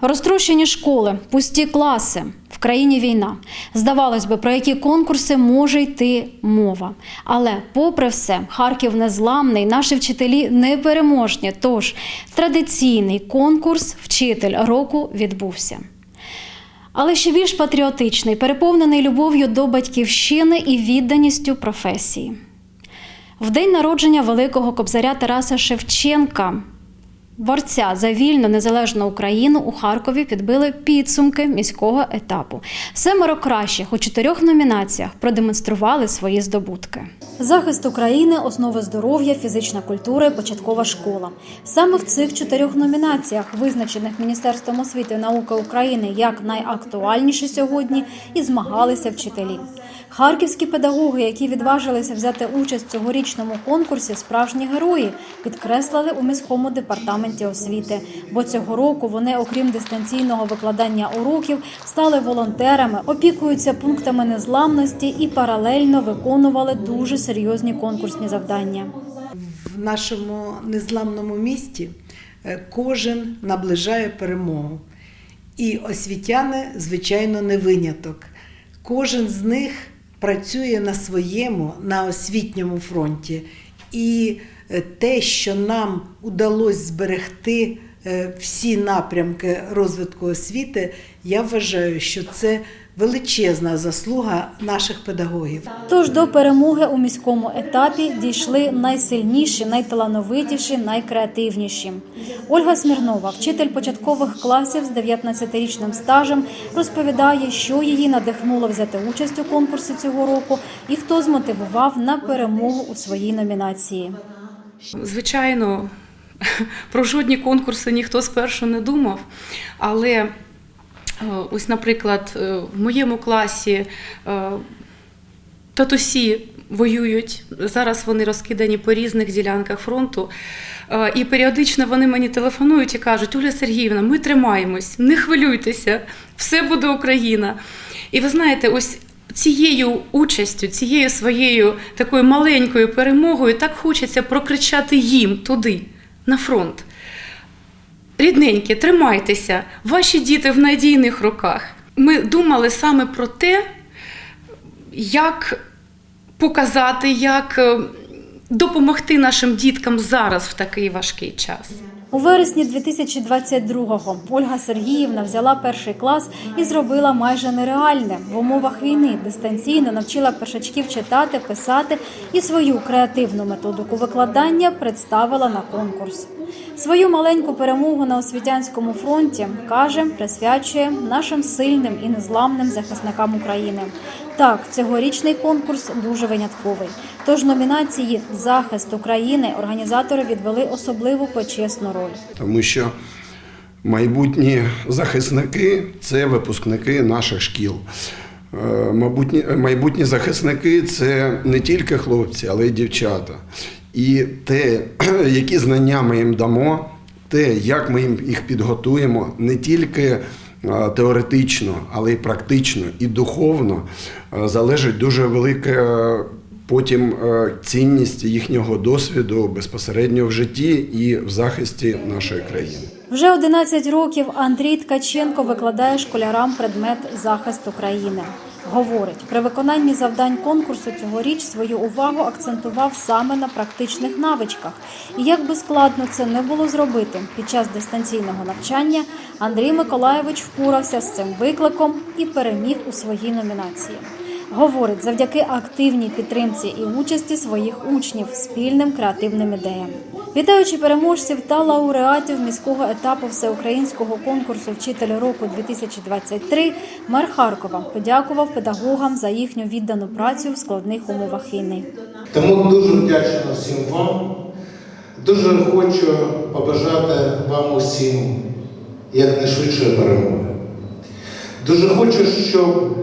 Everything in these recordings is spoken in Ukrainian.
Розтрощені школи, пусті класи, в країні війна. Здавалось би, про які конкурси може йти мова. Але, попри все, Харків незламний, наші вчителі непереможні. Тож традиційний конкурс Вчитель року відбувся. Але ще більш патріотичний, переповнений любов'ю до батьківщини і відданістю професії. В день народження великого кобзаря Тараса Шевченка, борця за вільну незалежну Україну у Харкові підбили підсумки міського етапу. Семеро кращих у чотирьох номінаціях продемонстрували свої здобутки. Захист України, основи здоров'я, фізична культура і початкова школа. Саме в цих чотирьох номінаціях, визначених Міністерством освіти і науки України як найактуальніші сьогодні, і змагалися вчителі. Харківські педагоги, які відважилися взяти участь в цьогорічному конкурсі, справжні герої, підкреслили у міському департаменті освіти. Бо цього року вони, окрім дистанційного викладання уроків, стали волонтерами, опікуються пунктами незламності і паралельно виконували дуже серйозні конкурсні завдання. в нашому незламному місті е, кожен наближає перемогу. І освітяни, звичайно, не виняток. Кожен з них працює на своєму, на освітньому фронті. І е, те, що нам удалося зберегти е, всі напрямки розвитку освіти, я вважаю, що це величезна заслуга наших педагогів. Тож до перемоги у міському етапі дійшли найсильніші, найталановитіші, найкреативніші. Ольга Смірнова, вчитель початкових класів з 19-річним стажем, розповідає, що її надихнуло взяти участь у конкурсі цього року і хто змотивував на перемогу у своїй номінації. Звичайно, про жодні конкурси ніхто спершу не думав, але ось, наприклад, е, в моєму класі е, татусі воюють. Зараз вони розкидані по різних ділянках фронту. Е, І періодично вони мені телефонують і кажуть: Оля Сергіївна, ми тримаємось, не хвилюйтеся, все буде Україна. І ви знаєте, ось цією участю, цією своєю такою маленькою перемогою так хочеться прокричати їм туди, на фронт. Рідненькі, тримайтеся, ваші діти в надійних руках. Ми думали саме про те, як показати, як е, допомогти нашим діткам зараз в такий важкий час. У вересні 2022-го Ольга Сергіївна взяла перший клас і зробила майже нереальне в умовах війни. Дистанційно навчила першачків читати, писати і свою креативну методику викладання представила на конкурс. Свою маленьку перемогу на освітянському фронті каже, присвячує нашим сильним і незламним захисникам України. Так, цьогорічний конкурс дуже винятковий. Тож номінації Захист України організатори відвели особливу почесну роль. тому що майбутні захисники це випускники наших шкіл. Е, майбутні захисники це не тільки хлопці, але й дівчата. І те, які знання ми їм дамо, те, як ми їм їх підготуємо, не тільки е, теоретично, але й практично і духовно, е, залежить дуже велика е, потім цінність їхнього досвіду безпосередньо в житті і в захисті нашої країни. Вже 11 років Андрій Ткаченко викладає школярам предмет захист України. Говорить, при виконанні завдань конкурсу цьогоріч свою увагу акцентував саме на практичних навичках. І як би складно це не було зробити під час дистанційного навчання, Андрій Миколаєвич впорався з цим викликом і переміг у своїй номінації. Говорить, завдяки активній підтримці і участі своїх учнів спільним креативним ідеям. Вітаючи переможців та лауреатів міського етапу всеукраїнського конкурсу Вчитель року 2023 мер Харкова подякував педагогам за їхню віддану працю в складних умовах війни. Тому дуже вдячна всім вам. Дуже хочу побажати вам усім якнайшвидшої перемоги. Дуже хочу, щоб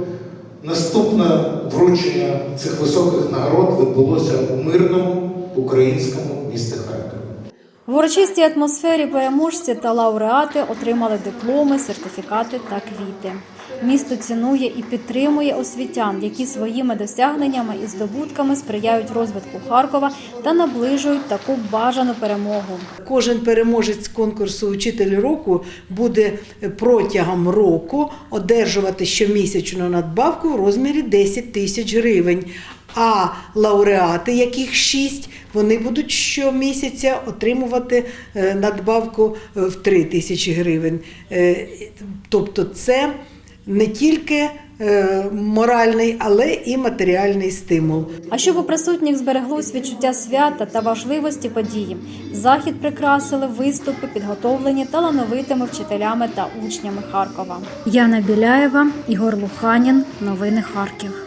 наступне вручення цих високих нагород відбулося у мирному українському місті. В урочистій атмосфері переможці та лауреати отримали дипломи, сертифікати та квіти. Місто цінує і підтримує освітян, які своїми досягненнями і здобутками сприяють розвитку Харкова та наближують таку бажану перемогу. Кожен переможець конкурсу Учитель року буде протягом року одержувати щомісячну надбавку в розмірі 10 тисяч гривень. А лауреати, яких шість, вони будуть щомісяця отримувати е, надбавку е, в 3 тисячі гривень. Е, Тобто це не тільки моральний, але і матеріальний стимул. А щоб у присутніх збереглось відчуття свята та важливості події, захід прикрасили виступи, підготовлені талановитими вчителями та учнями Харкова. Яна Біляєва, Ігор Луханін. Новини Харків.